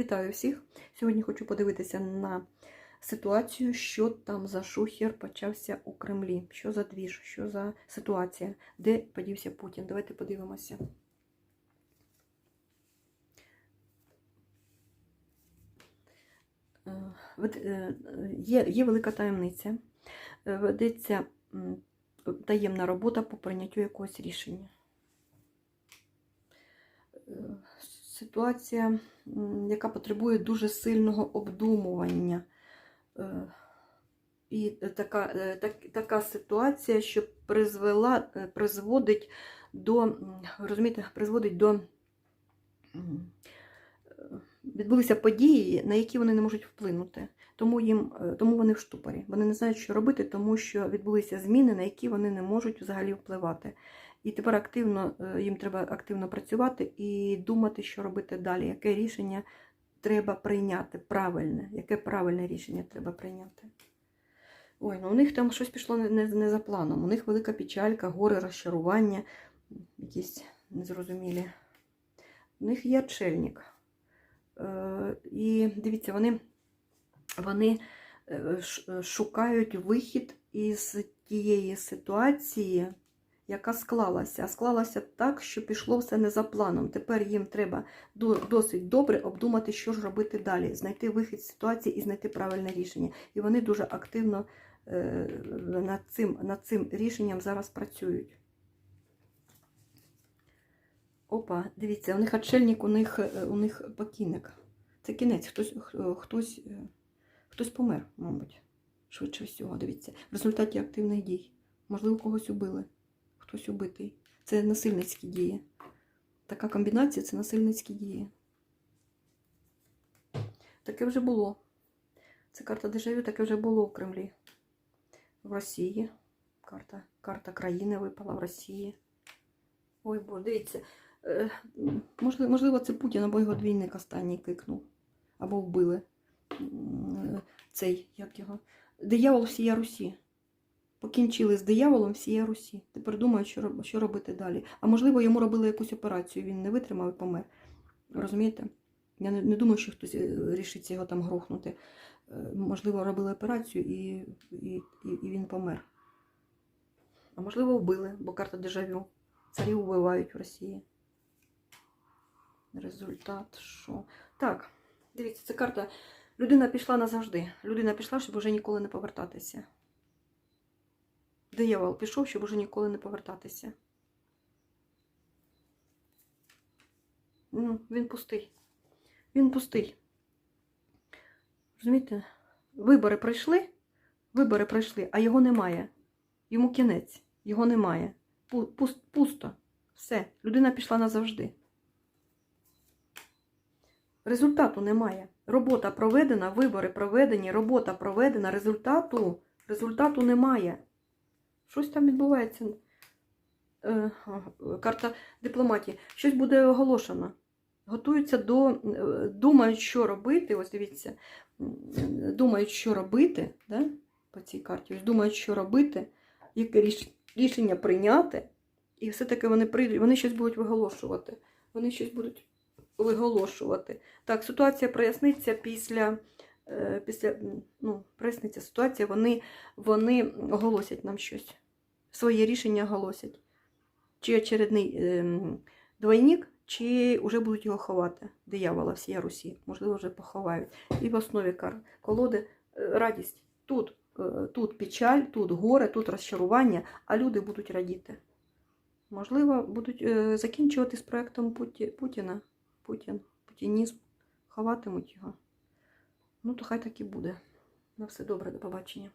Вітаю всіх! Сьогодні хочу подивитися на ситуацію, що там за шухер почався у Кремлі. Що за двіж, що за ситуація, де подівся Путін. Давайте подивимося. Е, е, Є, є велика таємниця. Е, Ведеться таємна робота по прийняттю якогось рішення. Е, Ситуація, яка потребує дуже сильного обдумування. Е, І така, е, так, така ситуація, що призвела, е, призводить до, розумієте, призводить до відбулися події, на які вони не можуть вплинути. Тому, їм, тому вони в штупорі. Вони не знають, що робити, тому що відбулися зміни, на які вони не можуть взагалі впливати. І тепер активно е, їм треба активно працювати і думати, що робити далі, яке рішення треба прийняти правильне, яке правильне рішення треба прийняти. Ой, ну у них там щось пішло не, не, за планом. У них велика печалька, горе, розчарування, якісь незрозумілі. У них є отшельник. Е, і дивіться, вони, вони е, шукають вихід із тієї ситуації, яка склалася. А склалася так, що пішло все не за планом. Тепер їм треба досить добре обдумати, що ж робити далі, знайти вихід з ситуації і знайти правильне рішення. І вони дуже активно е, над, цим, над цим рішенням зараз працюють. Опа, дивіться, у них отшельник, у них, е, у них покійник. Це кінець, хтось, хтось, е, хтось помер, мабуть, швидше всього. Дивіться, в результаті активних дій. Можливо, когось убили, хтось убитий. Це насильницькі дії. Така комбінація це насильницькі дії. Таке вже було. Це карта дежавю, таке вже було в Кремлі. В Росії. Карта, карта країни випала в Росії. Ой, боже, дивіться. Е, Можливо, це Путін або його двійник останній кикнув. Або вбили М, цей, як його. Диявол всія Русі. Покінчили з дияволом всія Русі. Тепер думають, що, що робити далі. А можливо, йому робили якусь операцію, він не витримав і помер. Розумієте? Я не, не думаю, що хтось е, рішиться його там грохнути. Е, Можливо, робили операцію і, і, і, і він помер. А можливо, вбили, бо карта дежавю. Царів вбивають в Росії. Результат що? Так, дивіться, це карта. Людина пішла назавжди. Людина пішла, щоб вже ніколи не повертатися. Диявол пішов, щоб уже ніколи не повертатися. Ну, він пустий. Він пустий. Розумієте? Вибори пройшли, вибори пройшли, а його немає. Йому кінець, його немає. Пусто. Все. Людина пішла назавжди. Результату немає. Робота проведена, вибори проведені, робота проведена, результату, результату немає. Щось там відбувається. Е, карта дипломатії. Щось буде оголошено. Готуються до, е, думають, що робити. Ось дивіться, думають, що робити, да? по цій карті. Ось думають, що робити, яке рішення прийняти. І все-таки вони прийдуть, вони щось будуть виголошувати. Вони щось будуть виголошувати. Так, ситуація проясниться після. Е, Після ну, проясниться ситуація, вони, вони оголосять нам щось. Своє рішення оголосять. Чи очередний ем, двойник, чи вже будуть його ховати. Диявола всія Русі. Можливо, вже поховають. І в основі кар колоди е, радість. Тут, е, тут печаль, тут горе, тут розчарування, а люди будуть радіти. Можливо, будуть е, закінчувати з проектом Путі, Путіна. Путін, путінізм. Ховатимуть його. Ну, то хай так і буде. На все добре, до побачення.